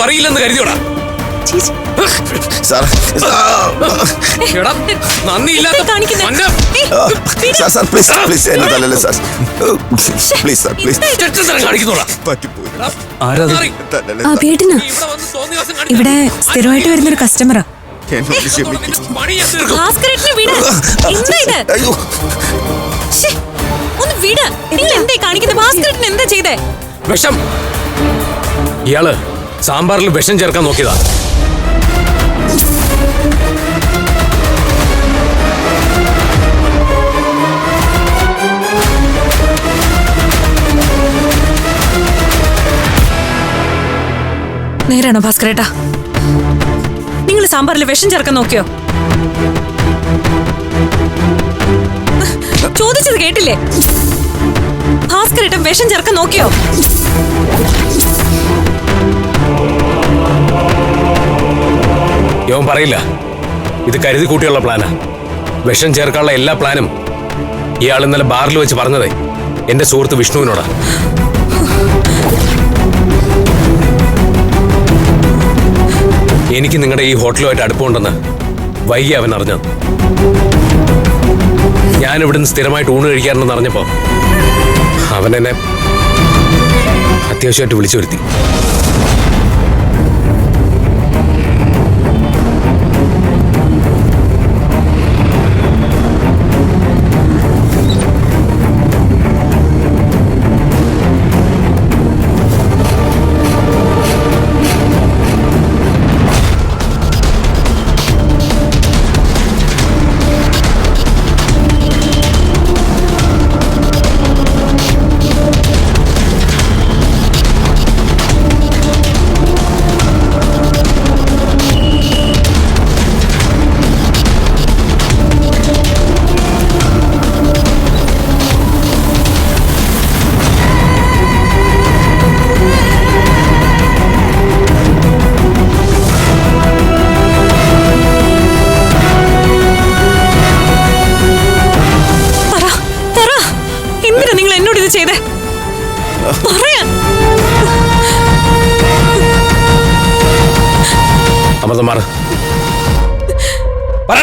ആരും അറിയില്ലെന്ന് കരുതിയോടാ. ഇവിടെ സ്ഥിരമായിട്ട് വരുന്നൊരു കസ്റ്റമറാ ഒന്ന് വിട്. നിങ്ങൾ എന്തേ കാണിക്കുന്നത് എന്താ ചെയ്തേ? വിഷം. ഇയാൾ സാമ്പാറിൽ വിഷം ചേർക്കാൻ നോക്കിയതാ. നേരാണോ ഭാസ്കരേട്ടാ? നിങ്ങൾ സാമ്പാറിൽ വിഷം ചേർക്കാൻ നോക്കിയോ? ചോദിച്ചത് കേട്ടില്ലേ? ഭാസ്കരേട്ടൻ വിഷം ചേർക്കാൻ നോക്കിയോ? യവൻ പറയില്ല. ഇത് കരുതി കൂട്ടിയുള്ള പ്ലാനാ. വിഷം ചേർക്കാനുള്ള എല്ലാ പ്ലാനും ഇയാൾ ഇന്നലെ ബാറിൽ വെച്ച് പറഞ്ഞതേ. എന്റെ സുഹൃത്ത് വിഷ്ണുവിനോടാ. എനിക്ക് നിങ്ങളുടെ ഈ ഹോട്ടലുമായിട്ട് അടുപ്പമുണ്ടെന്ന് വൈകി അവൻ അറിഞ്ഞു. ഞാൻ ഇവിടുന്ന് സ്ഥിരമായിട്ട് ഊണ് കഴിക്കാറുണ്ടെന്ന് അറിഞ്ഞപ്പോ അവൻ എന്നെ അത്യാവശ്യമായിട്ട് വിളിച്ചു വരുത്തി. അമൃതം മാറ.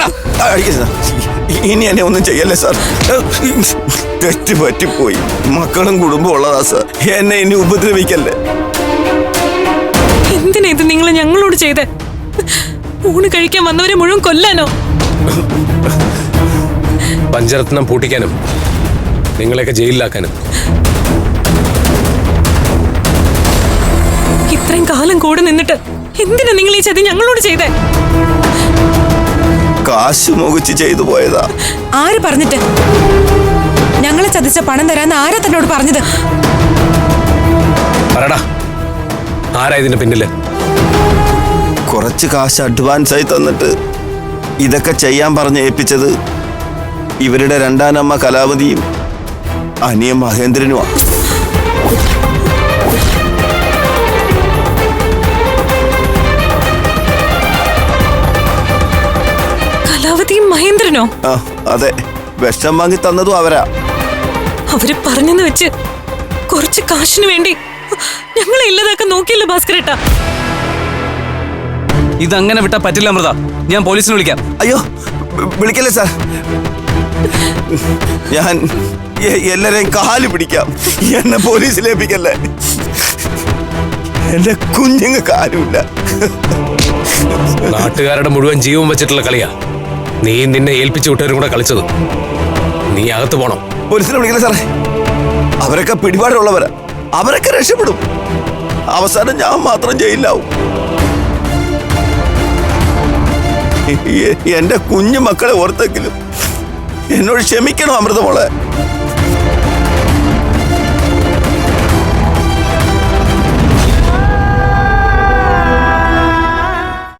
ഇനി എന്നെ ഒന്നും ചെയ്യല്ലേ സാർ? തെറ്റ് പറ്റിപ്പോയി മക്കളും കുടുംബം ഉള്ളതാ സാർ. എന്നെ ഇനി ഉപദ്രവിക്കല്ലേ? എന്തിനാ ഇത് നിങ്ങൾ ഞങ്ങളോട് ചെയ്തേ? ഊണ് കഴിക്കാൻ വന്നവരെ മുഴുവൻ കൊല്ലാനോ? പഞ്ചരത്നം പൂട്ടിക്കാനും നിങ്ങളെയൊക്കെ ജയിലിലാക്കാനും. ഇത്രയും കാലം കൂടെ നിന്നിട്ട് എന്തിനാ നിങ്ങൾ ഈ ചതി ഞങ്ങളോട് ചെയ്തേ? കാശ് മുഖിച്ച് ചെയ്തു പോയതാ. ആര് പറഞ്ഞിട്ട്? ഞങ്ങളെ ചതിച്ച പണം തരാന്ന് ആരാ തന്നോട് പറഞ്ഞത്? ആരാ ഇതിന്റെ പിന്നിൽ? കുറച്ച് കാശ് അഡ്വാൻസ് ആയി തന്നിട്ട് ഇതൊക്കെ ചെയ്യാൻ പറഞ്ഞ് ഏൽപ്പിച്ചത് ഇവരുടെ രണ്ടാനമ്മ കലാവതിയും അനിയൻ മഹേന്ദ്രനുമാണ് മഹേന്ദ്രനോ? ആ അതെ. വിഷം വാങ്ങി തന്നതും അവരാ. അവർ പറഞ്ഞെന്ന് വെച്ച് കുറച്ച് കാശിന് വേണ്ടി ഞങ്ങളെ ഇല്ലാതാക്കാൻ നോക്കിയല്ലോ ഭാസ്കരേട്ടാ. ഇതങ്ങനെ വിട്ടാ പറ്റില്ല അമൃത. ഞാൻ പോലീസിനെ വിളിക്കാം. അയ്യോ വിളിക്കല്ലേ സാർ? ഞാൻ എല്ലാരെയും കാൽ പിടിക്കാം. എന്നെ പോലീസിലേപ്പിക്കല്ലേ എന്റെ കുഞ്ഞുങ്ങൾക്ക് ആരുമില്ല. നാട്ടുകാരുടെ മുഴുവൻ ജീവൻ വെച്ചിട്ടുള്ള കളിയാ. നീ നിന്നെ ഏൽപ്പിച്ചു വിട്ടവരും കൂടെ കളിച്ചത്. നീ അകത്ത് പോണം. പോലീസിനെ വിളിക്കല്ലേ സാറേ? അവരൊക്കെ പിടിപാടുള്ളവരാ. അവരൊക്കെ രക്ഷപ്പെടും. അവസാനം ഞാൻ മാത്രം ജയിലിലാവും. എന്റെ കുഞ്ഞു മക്കളെ ഓർത്തെങ്കിലും എന്നോട് ക്ഷമിക്കണം അമൃതമോളെ.